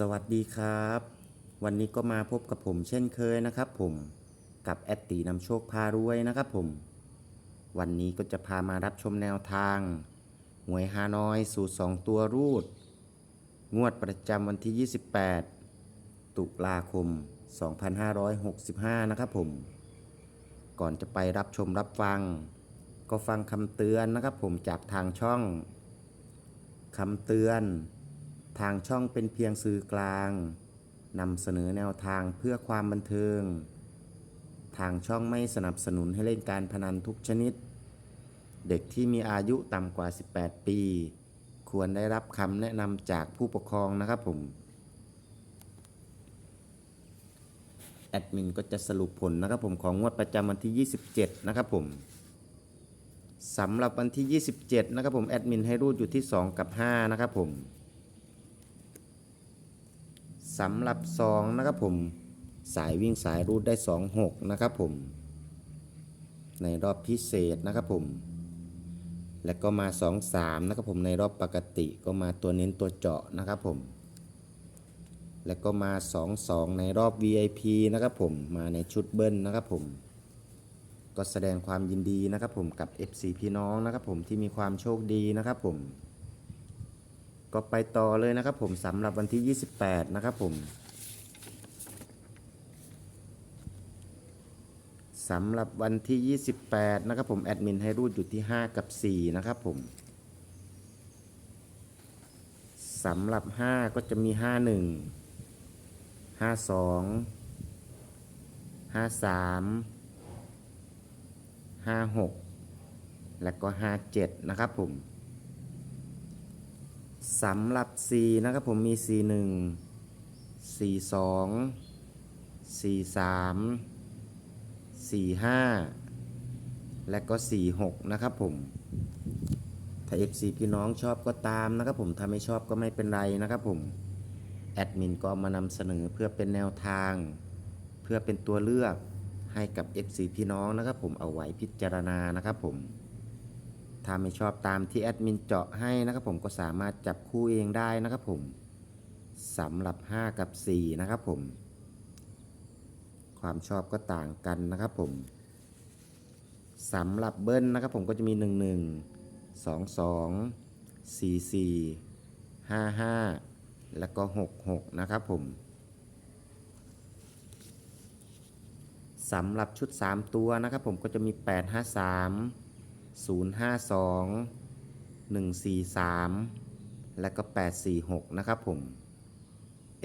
สวัสดีครับ วันนี้ก็มาพบกับผมเช่นเคยนะครับผมกับแอดตีนำโชคพารวยนะครับผม วันนี้ก็จะพามารับชมแนวทางหวยฮานอยสูตร2ตัวรูด งวดประจำวันที่ 28 ตุลาคม 2565 นะครับผม ก่อนจะไปรับชมรับฟัง ก็ฟังคำเตือนนะครับผมจากทางช่องคำเตือน ทางช่องเป็นเพียงสื่อกลางนำเสนอแนวทางเพื่อความบันเทิง ทางช่องไม่สนับสนุนให้เล่นการพนันทุกชนิด เด็กที่มีอายุต่ำกว่า 18 ปี ควรได้รับคำแนะนำจากผู้ปกครองนะครับผม แอดมินก็จะสรุปผลนะครับผมของงวดประจำวันที่ 27 นะครับผมสำหรับวันที่ 27 นะครับผม แอดมินให้รูดอยู่ที่ 2 กับ 5 นะครับผม สำหรับ2นะครับผมสายวิ่งสายรูดได้ 2 6 นะครับผม ในรอบพิเศษนะครับผม และก็มา 2 3 นะครับผมในรอบปกติก็มาตัวเน้นตัวเจาะนะครับผม และก็มา 2 2 ในรอบ VIP นะครับผมมาในชุดเบิ้ลนะครับผมก็แสดงความยินดีนะครับผมกับ FC พี่น้องนะครับผมที่มีความโชคดีนะครับผม ก็ไปต่อเลยนะครับผมสำหรับวันที่ 28 นะครับผมสำหรับวันที่ 28 นะครับผมแอดมินให้รูดอยู่ที่ 5 กับ 4 นะครับผมสำหรับ 5 ก็จะมี 51 52 53ห้าหกและก็ห้าเจ็ดนะครับผม สำหรับ C นะครับผมมี C หนึ่ง C สอง C สาม C ห้าและก็ C หกนะครับผม ถ้า FC พี่น้องชอบก็ตามนะครับผมถ้าไม่ชอบก็ไม่เป็นไรนะครับผม แอดมินก็มานำเสนอเพื่อเป็นแนวทาง เพื่อเป็นตัวเลือกให้กับ FC พี่น้องนะครับผมเอาไว้พิจารณานะครับผม ถ้าไม่ชอบตามที่แอดมินเจาะให้นะครับผมก็สามารถจับคู่เองได้นะครับผมสำหรับ 5 กับ 4 นะครับผม ความชอบก็ต่างกันนะครับผมสำหรับเบิ้ลนะครับผมก็จะมี 1 1 2 2 4 4 5 5 แล้วก็ 6 6 นะครับผมสำหรับชุด 3 ตัวนะครับผมก็จะมี 853 052 143 และก็ 846 นะครับผม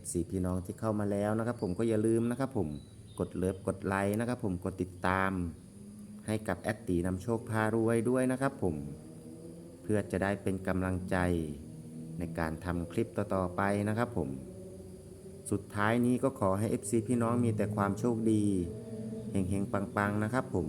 FC พี่น้องที่เข้ามาแล้วนะครับผมก็อย่าลืมนะครับผมกดเลิฟกดไลค์นะครับผมกดติดตาม ให้กับแอดตีนำโชคพารวยด้วยนะครับผมเพื่อจะได้เป็นกำลังใจในการทำคลิปต่อๆไปนะครับผม สุดท้ายนี้ก็ขอให้ FC พี่น้องมีแต่ความโชคดี เฮงๆ ปัง ๆ นะครับผม